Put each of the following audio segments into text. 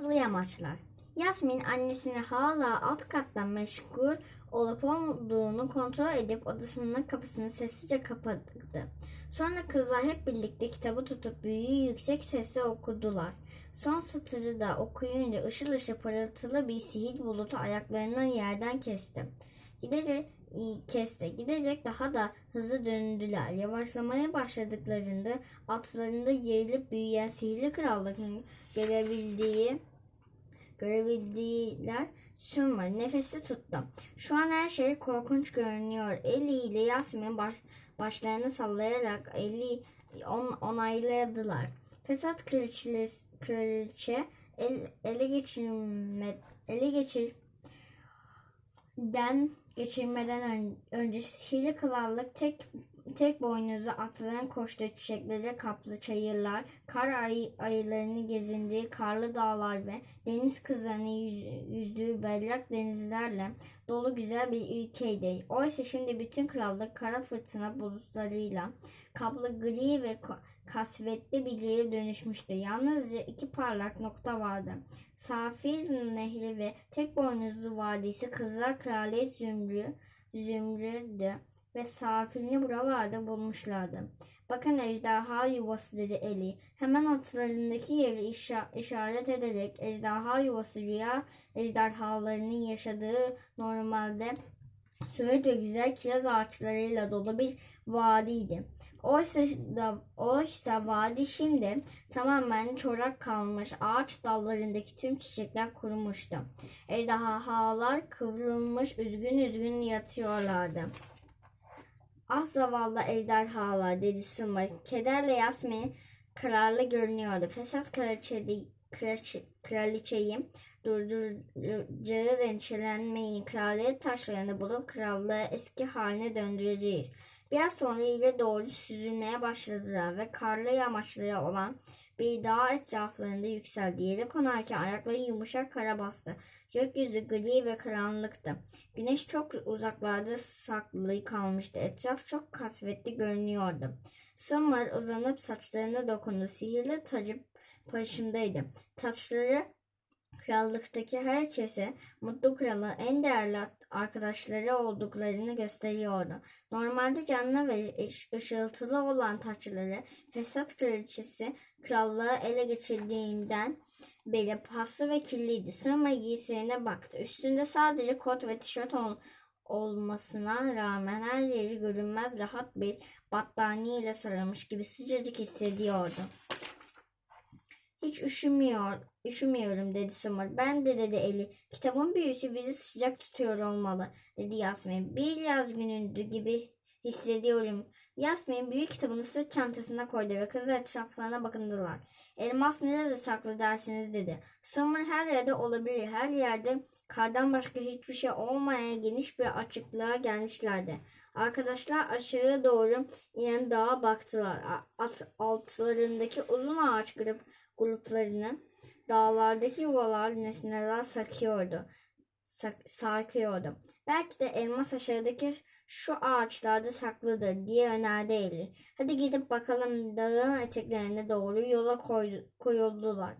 ışıltılı yamaçlar. Yasmin annesini hala alt kattan meşgul olup olduğunu kontrol edip odasının kapısını sessizce kapattı. Sonra kızlar hep birlikte kitabı tutup büyüğü yüksek sesle okudular. Son satırı da okuyunca ışıl ışıl parıltılı bir sihir bulutu ayaklarından yerden kesti. Giderek kesti. Giderek daha da hızlı döndüler. Yavaşlamaya başladıklarında altlarında yerilip büyüyen sihirli krallıkın görebildiği görebildiler. Summer nefesi tuttu. Şu an her şey korkunç görünüyor. Eli ile Yasmin baş, başlarını sallayarak Eli on, onayladılar. Fesat kraliçe, kraliçe el, ele geçirme, ele geçirden geçirmeden ön- önce sihirli krallık tek tek boynuzlu atların koştuğu çiçeklere kaplı çayırlar, kar ay, ayılarını gezindiği karlı dağlar ve deniz kızlarının yüz- yüzdüğü berrak denizlerle dolu güzel bir ülkeydi. Oysa şimdi bütün krallık kara fırtına bulutlarıyla kaplı gri ve kasvetli bir yere dönüşmüştü. Yalnızca iki parlak nokta vardı. Safir Nehri ve tek boynuzlu vadisi Kızlar Kraliyet Zümrü, Zümrüdü ve Safir'ini buralarda bulmuşlardı. Bakın ejderha yuvası dedi Eli. Hemen atlarındaki yeri işa- işaret ederek ejderha yuvası rüya ejderhalarının yaşadığı normalde Söğüt ve güzel kiraz ağaçlarıyla dolu bir vadiydi. Oysa, da, oysa vadi şimdi tamamen çorak kalmış. Ağaç dallarındaki tüm çiçekler kurumuştu. Ejderhalar kıvrılmış üzgün üzgün yatıyorlardı. Ah zavallı ejderhalar dedi Sumar. Kederle Yasmin kararlı görünüyordu. Fesat kraliçe, kraliçe, kraliçeyi durduracağız endişelenmeyin. Kraliyet taşlarını bulup krallığı eski haline döndüreceğiz. Biraz sonra ile doğru süzülmeye başladılar ve karlı yamaçları olan bir dağ etraflarında yükseldi. Yere konarken ayakları yumuşak kara bastı. Gökyüzü gri ve karanlıktı. Güneş çok uzaklarda saklı kalmıştı. Etraf çok kasvetli görünüyordu. Summer uzanıp saçlarına dokundu. Sihirli tacı başındaydı. Taçları krallıktaki herkese mutlu kralın en değerli arkadaşları olduklarını gösteriyordu. Normalde canlı ve ış- ışıltılı olan taçları Fesat kraliçesi krallığı ele geçirdiğinden beri paslı ve kirliydi. Sırma giysilerine baktı. Üstünde sadece kot ve tişört ol- olmasına rağmen her yeri görünmez rahat bir battaniye ile sarılmış gibi sıcacık hissediyordu. Hiç üşümüyor, üşümüyorum dedi Summer. Ben de dedi Eli. Kitabın büyüsü bizi sıcak tutuyor olmalı dedi Yasmin. Bir yaz günündü gibi hissediyorum. Yasmin büyük kitabını sırt çantasına koydu ve kızı etraflarına bakındılar. Elmas nerede saklı dersiniz dedi. Summer her yerde olabilir. Her yerde kardan başka hiçbir şey olmayan geniş bir açıklığa gelmişlerdi. Arkadaşlar aşağı doğru inen dağa baktılar. At, altlarındaki uzun ağaç grup, gruplarını dağlardaki yuvalar nesneler sakıyordu. Sak- sarkıyordu. Belki de elmas aşağıdaki şu ağaçlarda saklıdır diye önerdi Eli. Hadi gidip bakalım dağın eteklerine doğru yola koydu, koyuldular.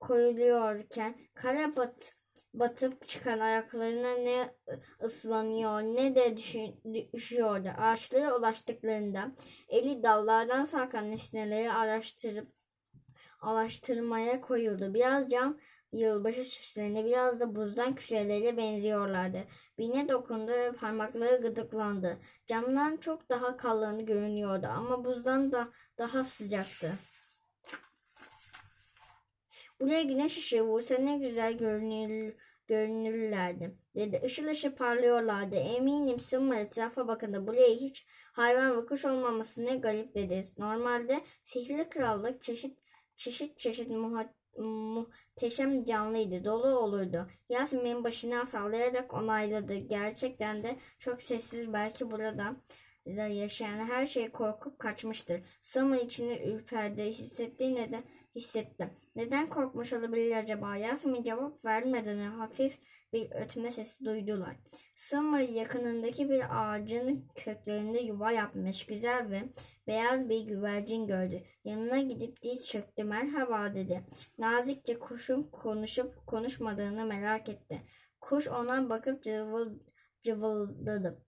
Koyuluyorken kara bat, batıp çıkan ayaklarına ne ıslanıyor ne de düşüyordu. Ağaçlara ulaştıklarında Eli dallardan sarkan nesneleri araştırıp araştırmaya koyuldu. Biraz cam yılbaşı süslerine biraz da buzdan kürelere benziyorlardı. Birine dokundu ve parmakları gıdıklandı. Camdan çok daha kalın görünüyordu ama buzdan da daha sıcaktı. Buraya güneş ışığı vursa ne güzel görünür, görünürlerdi dedi. Işıl ışıl parlıyorlardı. Eminim Summer etrafa bakındı. Buraya hiç hayvan ve kuş olmaması ne garip dedi. Normalde sihirli krallık çeşit çeşit çeşit muha- muhteşem canlıydı. Dolu olurdu. Yasmin başını sallayarak onayladı. Gerçekten de çok sessiz belki burada da yaşayan her şey korkup kaçmıştır. Summer içinde ürperdi. Hissettiği neden hissetti. Neden korkmuş olabilir acaba? Yasmin cevap vermeden hafif bir ötme sesi duydular. Summer yakınındaki bir ağacın köklerinde yuva yapmış güzel ve beyaz bir güvercin gördü. Yanına gidip diz çöktü. Merhaba dedi. Nazikçe kuşun konuşup konuşmadığını merak etti. Kuş ona bakıp cıvıl, cıvıldadı.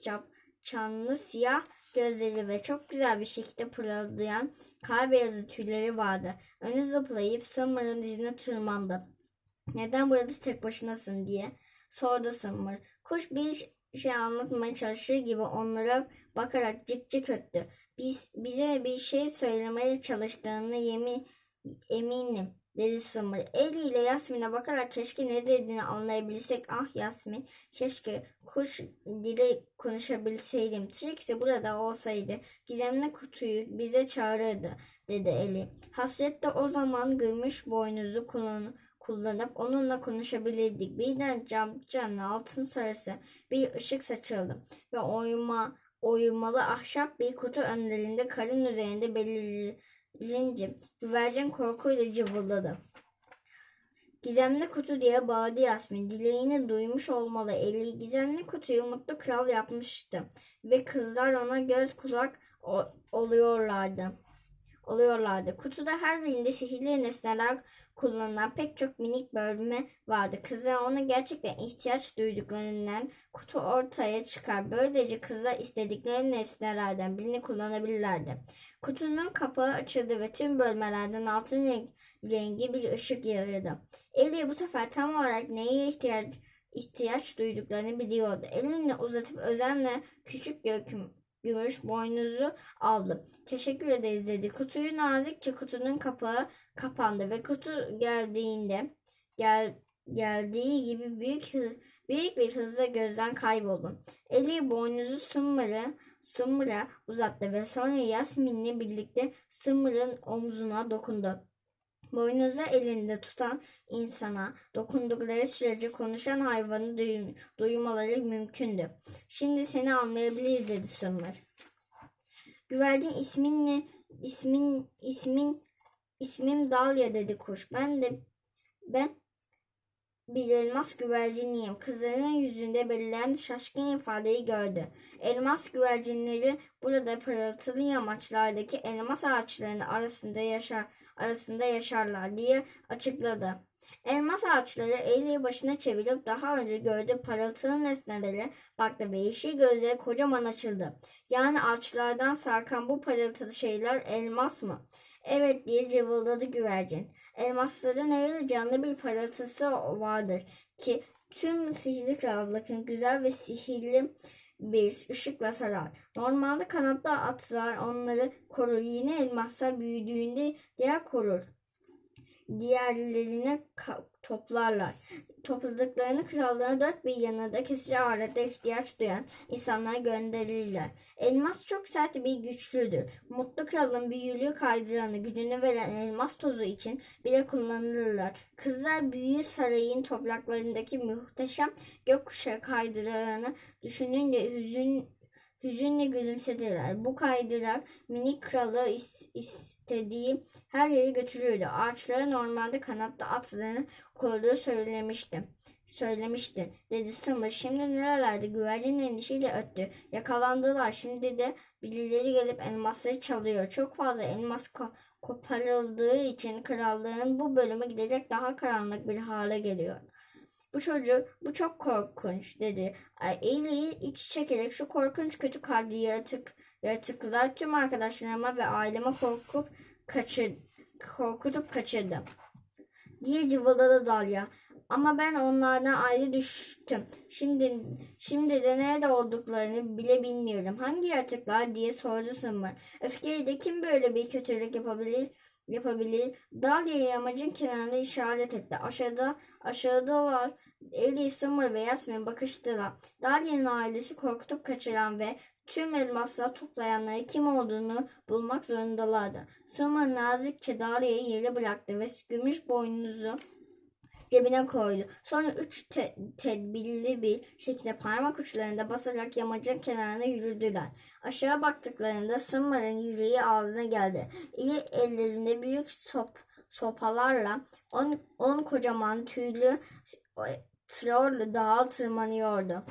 Çap, çanlı siyah gözleri ve çok güzel bir şekilde pırıldayan kar beyazı tüyleri vardı. Öne zıplayıp Summer'ın dizine tırmandı. Neden burada tek başınasın diye sordu Summer. Kuş bir şey anlatmaya çalışır gibi onlara bakarak cık cık öttü. Biz, bize bir şey söylemeye çalıştığını yemin, eminim dedi Summer. Eli ile Yasmin'e bakarak keşke ne dediğini anlayabilsek. Ah Yasmin keşke kuş dili konuşabilseydim. Trixie burada olsaydı gizemli kutuyu bize çağırırdı dedi Eli. Hasret de o zaman gümüş boynuzu kullan kullanıp onunla konuşabilirdik. Birden camcanın altın sarısı bir ışık saçıldı ve oyma oymalı ahşap bir kutu önlerinde karın üzerinde belirince güvercin korkuyla cıvıldadı. Gizemli kutu diye bağırdı Yasmin. Dileğini duymuş olmalı. Eli gizemli kutuyu mutlu kral yapmıştı. Ve kızlar ona göz kulak oluyorlardı. Oluyorlardı. Kutuda her birinde sihirli nesneler kullanılan pek çok minik bölme vardı. Kızlar ona gerçekten ihtiyaç duyduklarından kutu ortaya çıkar. Böylece kızlar istedikleri nesnelerden birini kullanabilirlerdi. Kutunun kapağı açıldı ve tüm bölmelerden altın rengi bir ışık yayıldı. Ellie bu sefer tam olarak neye ihtiyaç, ihtiyaç duyduklarını biliyordu. Elini uzatıp özenle küçük göküm, gümüş boynuzu aldı. Teşekkür ederiz dedi. Kutuyu nazikçe kutunun kapağı kapandı ve kutu geldiğinde gel, geldiği gibi büyük büyük bir hızla gözden kayboldu. Eli boynuzu Summer'a Summer'a uzattı ve sonra Yasmin'le birlikte Summer'ın omzuna dokundu. Boynuzu elinde tutan insana dokundukları sürece konuşan hayvanı duym- duymaları mümkündü. Şimdi seni anlayabiliriz dedi Summer. Güvercin ismin ne? İsmin, ismin, ismim Dalya dedi kuş. Ben de, ben bir elmas güverciniyim. Kızların yüzünde belirlen şaşkın ifadeyi gördü. Elmas güvercinleri burada pırıltılı yamaçlardaki elmas ağaçlarının arasında yaşar arasında yaşarlar diye açıkladı. Elmas ağaçları eli başına çevirip daha önce gördüğü parıltılı nesnelere baktı ve yeşil gözleri kocaman açıldı. Yani ağaçlardan sarkan bu parıltılı şeyler elmas mı? Evet diye cıvıldadı güvercin. Elmasların öyle canlı bir parıltısı vardır ki tüm sihirli krallıkın güzel ve sihirli bir ışıkla sarar. Normalde kanatlı atlar onları korur. Yine elmaslar büyüdüğünde diğer korur. Diğerlerine ka- toplarlar. Topladıklarını krallığın dört bir yanında kesici alete ihtiyaç duyan insanlara gönderirler. Elmas çok sert bir güçlüdür. Mutlu kralın büyülü kaydıranı gücünü veren elmas tozu için bile kullanılırlar. Kızlar büyü sarayın topraklarındaki muhteşem gökkuşağı kaydıranı düşününce hüzün hüzünle gülümsediler. Bu kaydırak minik kralı is- istediği her yere götürürdü. Ağaçlara normalde kanatlı atlarını koruduğu söylemişti. Söylemişti. Dedi Summer. Şimdi nerelerde? Güvercin endişeyle öttü. Yakalandılar. Şimdi de birileri gelip elmasları çalıyor. Çok fazla elmas ko- koparıldığı için krallığın bu bölümü gidecek daha karanlık bir hale geliyor. Bu çocuk, bu çok korkunç dedi. Ailey iç çekerek şu korkunç kötü kalpli yaratık, yaratıklar tüm arkadaşlarıma ve aileme korkup kaçır, korkutup kaçırdım. Diye cıvıladı Dalya. Ama ben onlardan ayrı düştüm. Şimdi şimdi de nerede olduklarını bile bilmiyorum. Hangi yaratıklar diye sordu Summer. Öfkeyle kim böyle bir kötülük yapabilir? Yapabilir. Dalya yamacın kenarında işaret etti. Aşağıda aşağıdalar Ellie, Summer ve Yasmin bakıştılar. Dalya'nın ailesi korkutup kaçıran ve tüm elmasları toplayanları kim olduğunu bulmak zorundalardı. Summer nazikçe Dalya'yı yere bıraktı ve gümüş boynuzu cebine koydu. Sonra üç te- tedbirli bir şekilde parmak uçlarında basarak yamacın kenarına yürüdüler. Aşağı baktıklarında Summer'ın yüreği ağzına geldi. İyi ellerinde büyük sop, sopalarla on, on kocaman tüylü e, troll dağa tırmanıyordu.